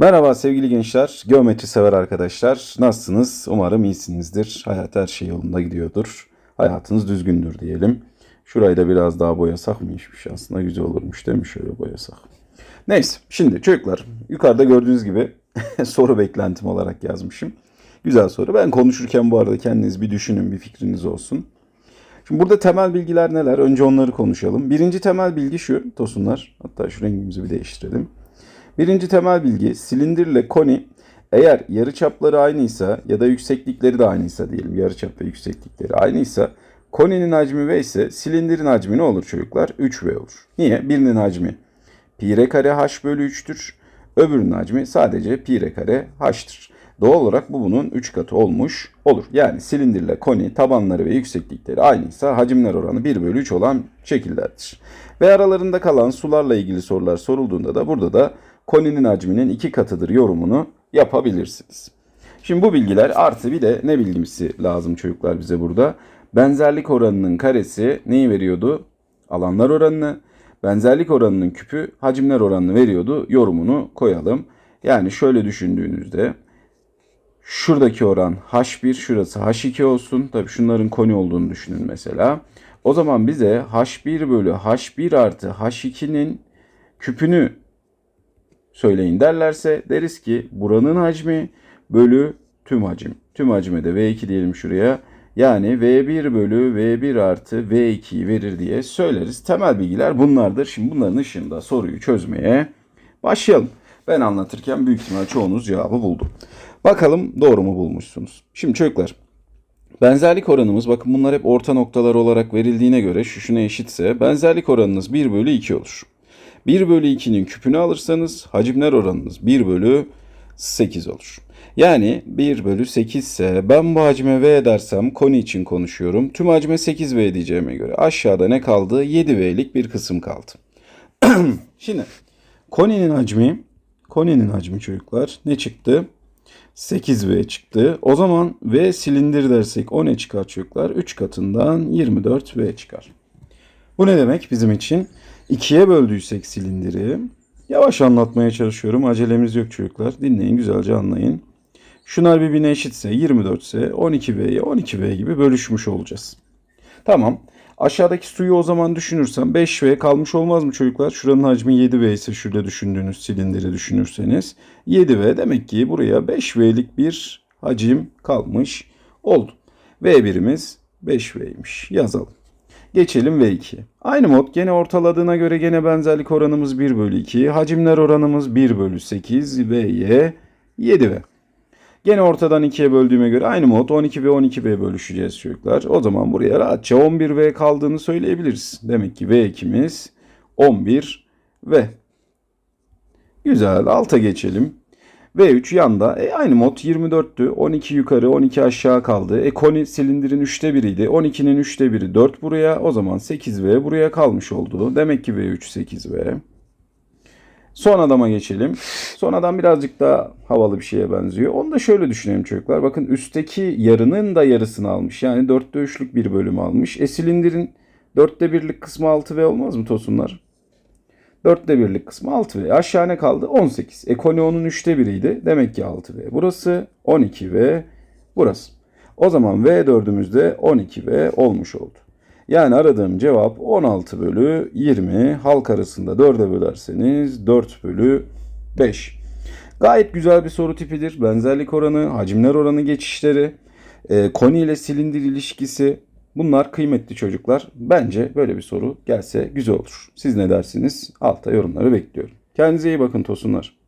Merhaba sevgili gençler, geometri sever arkadaşlar. Nasılsınız? Umarım iyisinizdir. Hayat her şey yolunda gidiyordur. Hayatınız düzgündür diyelim. Şurayı da biraz daha boyasak mı hiçbir şey aslında güzel olurmuş değil mi? Şöyle boyasak. Neyse şimdi çocuklar yukarıda gördüğünüz gibi soru beklentim olarak yazmışım. Güzel soru. Ben konuşurken bu arada kendiniz bir düşünün bir fikriniz olsun. Şimdi burada temel bilgiler neler? Önce onları konuşalım. Birinci temel bilgi şu Tosunlar. Hatta şu rengimizi bir değiştirelim. Birinci temel bilgi silindirle koni eğer yarıçapları aynıysa ya da yükseklikleri de aynıysa diyelim yarıçap ve yükseklikleri aynıysa koninin hacmi V ise silindirin hacmi ne olur çocuklar? 3V olur. Niye? Birinin hacmi pi r kare h bölü 3'tür. Öbürünün hacmi sadece pi r kare h'tır. Doğal olarak bu bunun 3 katı olmuş olur. Yani silindirle koni tabanları ve yükseklikleri aynıysa hacimler oranı 1 bölü 3 olan şekillerdir. Ve aralarında kalan sularla ilgili sorular sorulduğunda da burada da koninin hacminin 2 katıdır yorumunu yapabilirsiniz. Şimdi bu bilgiler artı bir de ne bilgisi lazım çocuklar bize burada? Benzerlik oranının karesi neyi veriyordu? Alanlar oranını. Benzerlik oranının küpü hacimler oranını veriyordu. Yorumunu koyalım. Yani şöyle düşündüğünüzde şuradaki oran H1, şurası H2 olsun. Tabii şunların koni olduğunu düşünün mesela. O zaman bize H1 bölü H1 artı H2'nin küpünü söyleyin derlerse deriz ki buranın hacmi bölü tüm hacim. Tüm hacme de V2 diyelim şuraya. Yani V1 bölü V1 artı V2'yi verir diye söyleriz. Temel bilgiler bunlardır. Şimdi bunların ışığında soruyu çözmeye başlayalım. Ben anlatırken büyük ihtimal çoğunuz cevabı buldu. Bakalım doğru mu bulmuşsunuz? Şimdi çocuklar Benzerlik oranımız bakın bunlar hep orta noktalar olarak verildiğine göre şu şuna eşitse benzerlik oranınız 1 bölü 2 olur. 1 bölü 2'nin küpünü alırsanız hacimler oranınız 1 bölü 8 olur. Yani 1 bölü 8 ise ben bu hacme V dersem koni için konuşuyorum. Tüm hacme 8V diyeceğime göre aşağıda ne kaldı? 7V'lik bir kısım kaldı. Şimdi koninin hacmi koninin hacmi çocuklar ne çıktı? 8V çıktı. O zaman V silindir dersek o ne çıkar çocuklar? 3 katından 24V çıkar. Bu ne demek bizim için? 2'ye böldüysek silindiri yavaş anlatmaya çalışıyorum. Acelemiz yok çocuklar. Dinleyin güzelce anlayın. Şunlar birbirine eşitse 24 ise 12V'ye 12V gibi bölüşmüş olacağız. Tamam. Aşağıdaki suyu o zaman düşünürsem 5V kalmış olmaz mı çocuklar? Şuranın hacmi 7V ise şurada düşündüğünüz silindiri düşünürseniz 7V demek ki buraya 5V'lik bir hacim kalmış oldu. V1'imiz 5V'ymiş. Yazalım. Geçelim V2. Aynı mod gene ortaladığına göre gene benzerlik oranımız 1 bölü 2. Hacimler oranımız 1 bölü 8. V'ye 7V. Gene ortadan 2'ye böldüğüme göre aynı mod 12 ve 12V bölüşeceğiz çocuklar. O zaman buraya rahatça 11V kaldığını söyleyebiliriz. Demek ki V2'miz 11V. Güzel alta geçelim. V3 yanda. E, aynı mod 24'tü. 12 yukarı 12 aşağı kaldı. E koni silindirin 3'te biriydi. 12'nin 3'te biri 4 buraya. O zaman 8V buraya kalmış oldu. Demek ki V3 8V. Son adama geçelim. Son adam birazcık daha havalı bir şeye benziyor. Onu da şöyle düşünelim çocuklar. Bakın üstteki yarının da yarısını almış. Yani 4'te 3'lük bir bölüm almış. E silindirin 4'te 1'lik kısmı 6V olmaz mı tosunlar? 4'te 1'lik kısmı 6V. Aşağı ne kaldı? 18. E koni onun 3'te 1'iydi. Demek ki 6V. Burası 12V. Burası. O zaman V4'ümüz de 12V olmuş oldu. Yani aradığım cevap 16 bölü 20. Halk arasında 4'e bölerseniz 4 bölü 5. Gayet güzel bir soru tipidir. Benzerlik oranı, hacimler oranı geçişleri, e, koni ile silindir ilişkisi bunlar kıymetli çocuklar. Bence böyle bir soru gelse güzel olur. Siz ne dersiniz? Altta yorumları bekliyorum. Kendinize iyi bakın tosunlar.